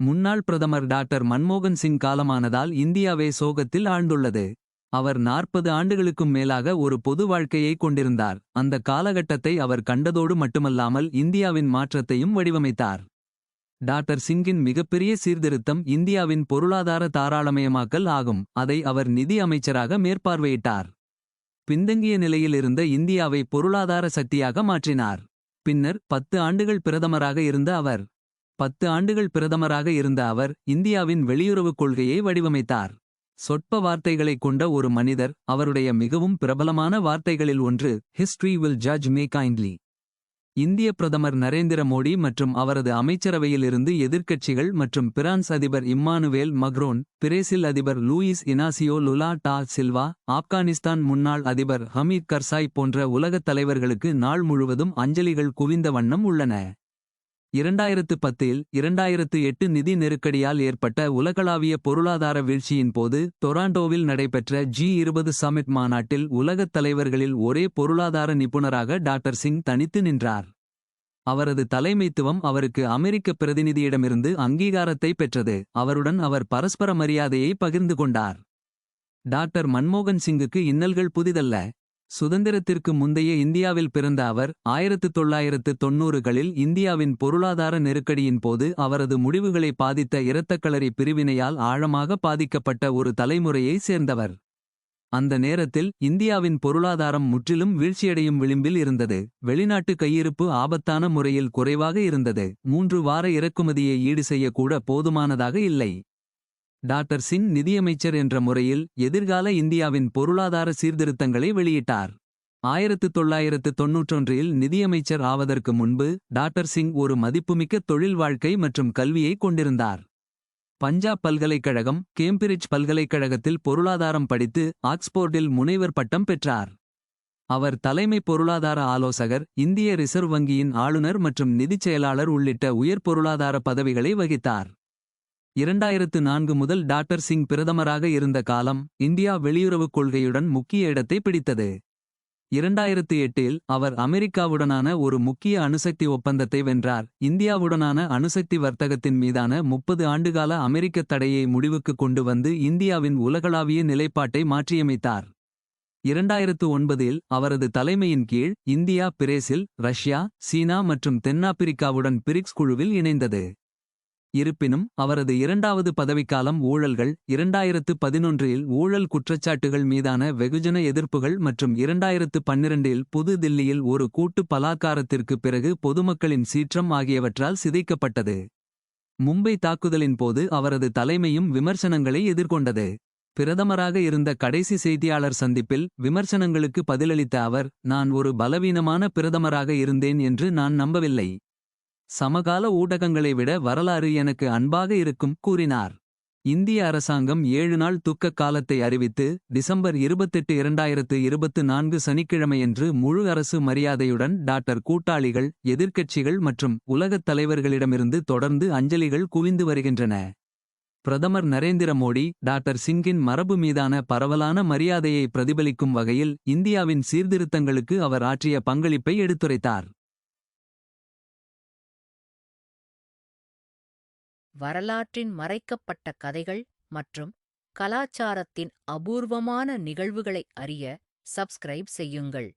முன்னாள் பிரதமர் டாக்டர் மன்மோகன் சிங் காலமானதால் இந்தியாவே சோகத்தில் ஆழ்ந்துள்ளது. அவர் நாற்பது ஆண்டுகளுக்கும் மேலாக ஒரு பொது வாழ்க்கையை கொண்டிருந்தார். அந்த காலகட்டத்தை அவர் கண்டதோடு மட்டுமல்லாமல் இந்தியாவின் மாற்றத்தையும் வடிவமைத்தார். டாக்டர் சிங்கின் மிகப்பெரிய சீர்திருத்தம் இந்தியாவின் பொருளாதார தாராளமயமாக்கல் ஆகும். அதை அவர் நிதி அமைச்சராக மேற்பார்வையிட்டார். பின்தங்கிய நிலையில் இருந்த இந்தியாவை பொருளாதார சக்தியாக மாற்றினார். பின்னர் பத்து ஆண்டுகள் பிரதமராக இருந்த அவர் பத்து ஆண்டுகள் பிரதமராக இருந்த அவர் இந்தியாவின் வெளியுறவுக் கொள்கையை வடிவமைத்தார். சொற்ப வார்த்தைகளைக் கொண்ட ஒரு மனிதர் அவருடைய மிகவும் பிரபலமான வார்த்தைகளில் ஒன்று history will judge may kindly இந்திய பிரதமர் நரேந்திர மோடி மற்றும் அவரது அமைச்சரவையிலிருந்து எதிர்க்கட்சிகள் மற்றும் பிரான்ஸ் அதிபர் இம்மானுவேல் மக்ரோன் பிரேசில் அதிபர் Luiz Inacio Lula da Silva Afghanistan முன்னாள் அதிபர் ஹமீத் கர்சாய் போன்ற உலகத் தலைவர்களுக்கு நாள் முழுவதும் அஞ்சலிகள் குவிந்த வண்ணம் உள்ளன. இரண்டாயிரத்து பத்தில் இரண்டாயிரத்து எட்டு நிதி நெருக்கடியால் ஏற்பட்ட உலகளாவிய பொருளாதார வீழ்ச்சியின் போது டொராண்டோவில் நடைபெற்ற ஜி இருபது சமிட் மாநாட்டில் உலகத் தலைவர்களில் ஒரே பொருளாதார நிபுணராக டாக்டர் சிங் தனித்து நின்றார். அவரது தலைமைத்துவம் அவருக்கு அமெரிக்க பிரதிநிதியிடமிருந்து அங்கீகாரத்தை பெற்றது. அவருடன் அவர் பரஸ்பர மரியாதையை பகிர்ந்து கொண்டார். டாக்டர் மன்மோகன் சிங்குக்கு இன்னல்கள் புதிதல்ல. சுதந்திரத்திற்கு முந்தைய இந்தியாவில் பிறந்த அவர் ஆயிரத்து தொள்ளாயிரத்து தொன்னூறுகளில் இந்தியாவின் பொருளாதார நெருக்கடியின் போது அவரது முடிவுகளை பாதித்த இரத்தக்களரி பிரிவினையால் ஆழமாக பாதிக்கப்பட்ட ஒரு தலைமுறையை சேர்ந்தவர். அந்த நேரத்தில் இந்தியாவின் பொருளாதாரம் முற்றிலும் வீழ்ச்சியடையும் விளிம்பில் இருந்தது. வெளிநாட்டு கையிருப்பு ஆபத்தான முறையில் குறைவாக இருந்தது. மூன்று வார இறக்குமதியை ஈடு செய்யக்கூட போதுமானதாக இல்லை. டாக்டர் சிங் நிதியமைச்சர் என்ற முறையில் எதிர்கால இந்தியாவின் பொருளாதார சீர்திருத்தங்களை வெளியிட்டார். ஆயிரத்து தொள்ளாயிரத்து தொன்னூற்றொன்றில் நிதியமைச்சர் ஆவதற்கு முன்பு டாக்டர் சிங் ஒரு மதிப்புமிக்க தொழில் வாழ்க்கை மற்றும் கல்வியை கொண்டிருந்தார். பஞ்சாப் பல்கலைக்கழகம் கேம்பிரிட்ஜ் பல்கலைக்கழகத்தில் பொருளாதாரம் படித்து ஆக்ஸ்போர்டில் முனைவர் பட்டம் பெற்றார். அவர் தலைமை பொருளாதார ஆலோசகர் இந்திய ரிசர்வ் வங்கியின் ஆளுநர் மற்றும் நிதிச் செயலாளர் உள்ளிட்ட உயர் பொருளாதார பதவிகளை வகித்தார். இரண்டாயிரத்து நான்கு முதல் டாக்டர் சிங் பிரதமராக இருந்த காலம் இந்தியா வெளியுறவுக் கொள்கையுடன் முக்கிய இடத்தை பிடித்தது. இரண்டாயிரத்து எட்டில் அவர் அமெரிக்காவுடனான ஒரு முக்கிய அணுசக்தி ஒப்பந்தத்தை வென்றார். இந்தியாவுடனான அணுசக்தி வர்த்தகத்தின் மீதான முப்பது ஆண்டுகால அமெரிக்க தடையை முடிவுக்கு கொண்டு வந்து இந்தியாவின் உலகளாவிய நிலைப்பாட்டை மாற்றியமைத்தார். இரண்டாயிரத்து ஒன்பதில் அவரது தலைமையின் கீழ் இந்தியா பிரேசில் ரஷ்யா சீனா மற்றும் தென்னாப்பிரிக்காவுடன் பிரிக்ஸ் குழுவில் இணைந்தது. இருப்பினும் அவரது இரண்டாவது பதவிக்காலம் ஊழல்கள் இரண்டாயிரத்து பதினொன்றில் ஊழல் குற்றச்சாட்டுகள் மீதான வெகுஜன எதிர்ப்புகள் மற்றும் இரண்டாயிரத்து பன்னிரண்டில் புது தில்லியில் ஒரு கூட்டு பலாக்காரத்திற்கு பிறகு பொதுமக்களின் சீற்றம் ஆகியவற்றால் சிதைக்கப்பட்டது. மும்பை தாக்குதலின் போது அவரது தலைமையும் விமர்சனங்களை எதிர்கொண்டது. பிரதமராக இருந்த கடைசி செய்தியாளர் சந்திப்பில் விமர்சனங்களுக்கு பதிலளித்த அவர் நான் ஒரு பலவீனமான பிரதமராக இருந்தேன் என்று நான் நம்பவில்லை. சமகால ஊடகங்களை விட வரலாறு எனக்கு அன்பாக இருக்கும் கூறினார். இந்திய அரசாங்கம் ஏழு நாள் துக்கக் காலத்தை அறிவித்து டிசம்பர் இருபத்தெட்டு இரண்டாயிரத்து இருபத்து நான்கு சனிக்கிழமையன்று முழு அரசு மரியாதையுடன் டாக்டர் கூட்டாளிகள் எதிர்க்கட்சிகள் மற்றும் உலகத் தலைவர்களிடமிருந்து தொடர்ந்து அஞ்சலிகள் குவிந்து வருகின்றன. பிரதமர் நரேந்திர மோடி டாக்டர் சிங்கின் மரபு மீதான பரவலான மரியாதையை பிரதிபலிக்கும் வகையில் இந்தியாவின் சீர்திருத்தங்களுக்கு அவர் ஆற்றிய பங்களிப்பை எடுத்துரைத்தார். வரலாற்றின் மறைக்கப்பட்ட கதைகள் மற்றும் கலாச்சாரத்தின் அபூர்வமான நிகழ்வுகளை அறிய சப்ஸ்கிரைப் செய்யுங்கள்.